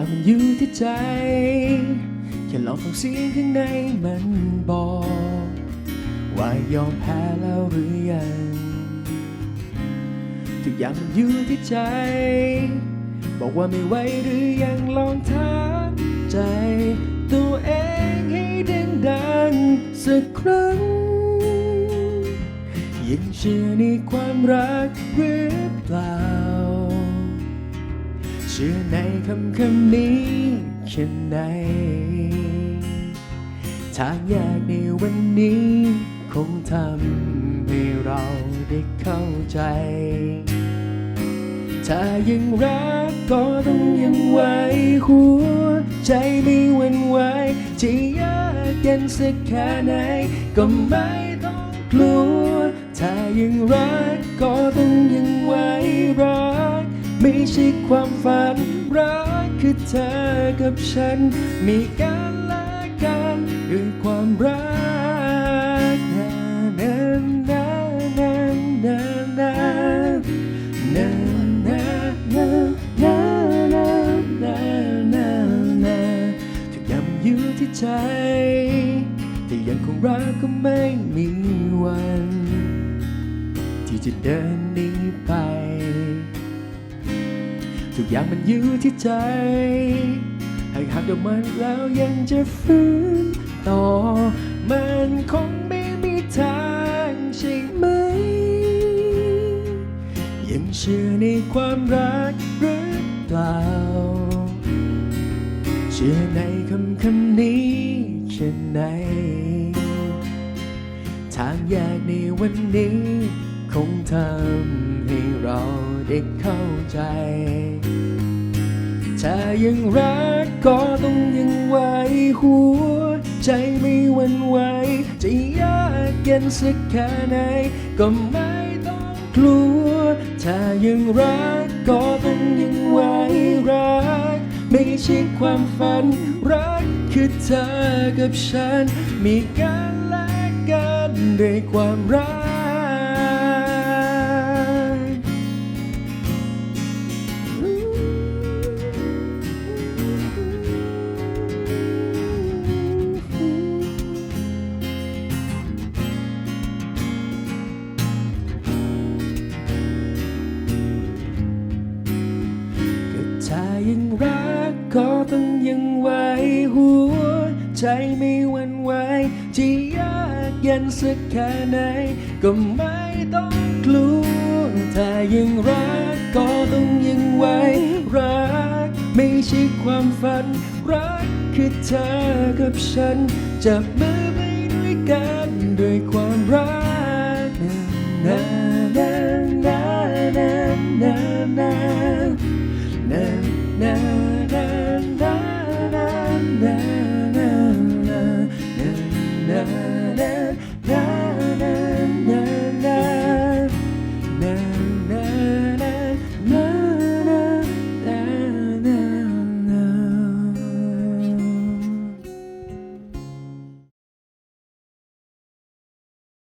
ากมันอยู่ที่ใจ แค่ลองฟังเสียงข้างในมันบอก ว่ายอมแพ้แล้วหรือยังทุกอย่างมันอยู่ที่ใจ บอกว่าไม่ไหวหรือยังลองถามใจ ตัวเองให้ดังๆสักครั้งยังเชื่อในความรักหรือเปล่า ชื่อในคำคำนี้แค่ไหนทางยากในวันนี้ คงทำให้เราได้เข้าใจ ถ้ายังรักก็ต้องยังไหวหัว ใจไม่หวั่นไหวจะยากเย็นสักแค่ไหน ก็ไม่ต้องกลัว ถ้ายังรักก็ต้องยัง ใช่ความฝันรักคือเธอกับฉัน มีกันและกันด้วยความรักนานานานานานานานานานานานานานาทุกอย่างมันอยู่ที่ใจแต่ยังคงรักก็ไม่มีวัน ที่จะเดินหนีไป ทุกอย่างมันอยู่ที่ใจ หากหักกับมันแล้วยังจะฟื้นต่อ มันคงไม่มีทางใช่ไหม ยังเชื่อในความรักหรือเปล่า เชื่อในคำคำนี้แค่ไหน ทางแยกในวันนี้ คงทำให้เราได้เข้าใจ ถ้ายังรักก็ต้องยังไหวหัว ใจไม่หวั่นไหวจะยากเย็นสักแค่ไหนก็ไม่ต้องกลัว ถ้ายังรักก็ต้องยังไหวรัก ไม่ใช่ความฝัน รักคือเธอกับฉัน มีกันและกันด้วยความรัก ยังรักก็ต้องยังไหวหัวใจไม่หวั่นไหวจะยากเย็นสักแค่ไหน ก็ไม่ต้องกลัวถ้ายังรักก็ต้องยังไหวรักไม่ใช่ความฝัน รักคือเธอกับฉัน จับมือไปด้วยกันด้วยความรักนะ